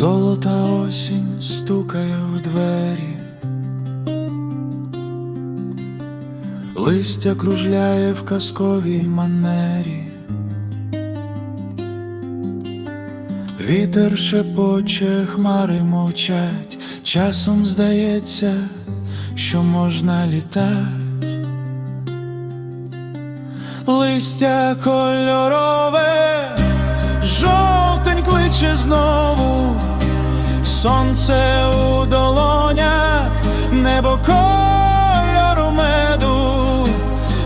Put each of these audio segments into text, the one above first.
Золота осінь стукає в двері, листя кружляє в казковій манері, вітер шепоче, хмари мовчать, часом здається, що можна літать. Листя кольорове, жовтень кличе знову, сонце у долонях, небо кольору меду,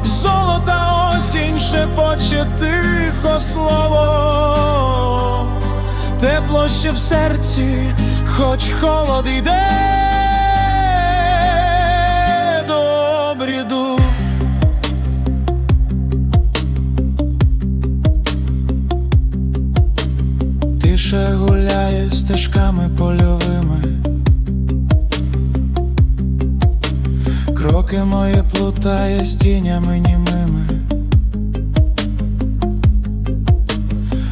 золота осінь шепоче тихо слово, тепло ще в серці, хоч холод бріду. Тиша гуляє стежками польовими. Кроки мої плутає з тінями німими.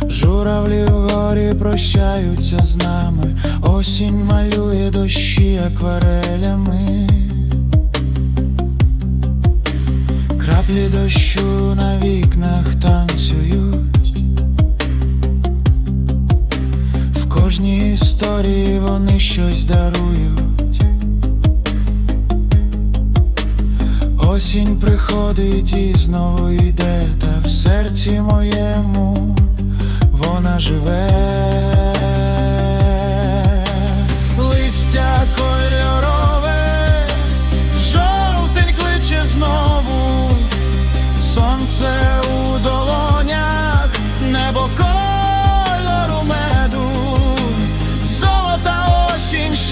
Журавлі вгорі прощаються з нами. Осінь малює дощі акварелями. Краплі дощу на щось дарують. Осінь приходить і знову йде, та в серці моєму вона живе. Листя кольорове, жовтень кличе знову, сонце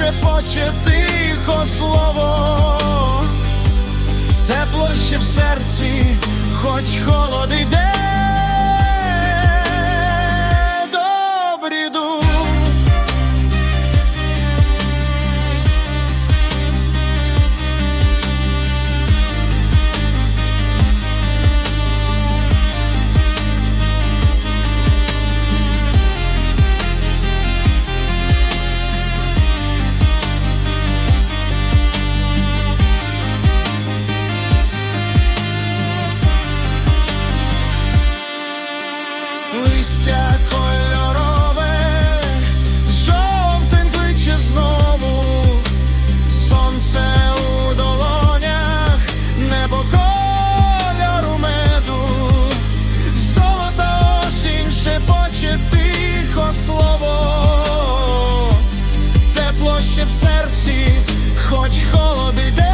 шепоче тихо слово, тепло ще в серці, хоч холод іде в серці, хоч холодить.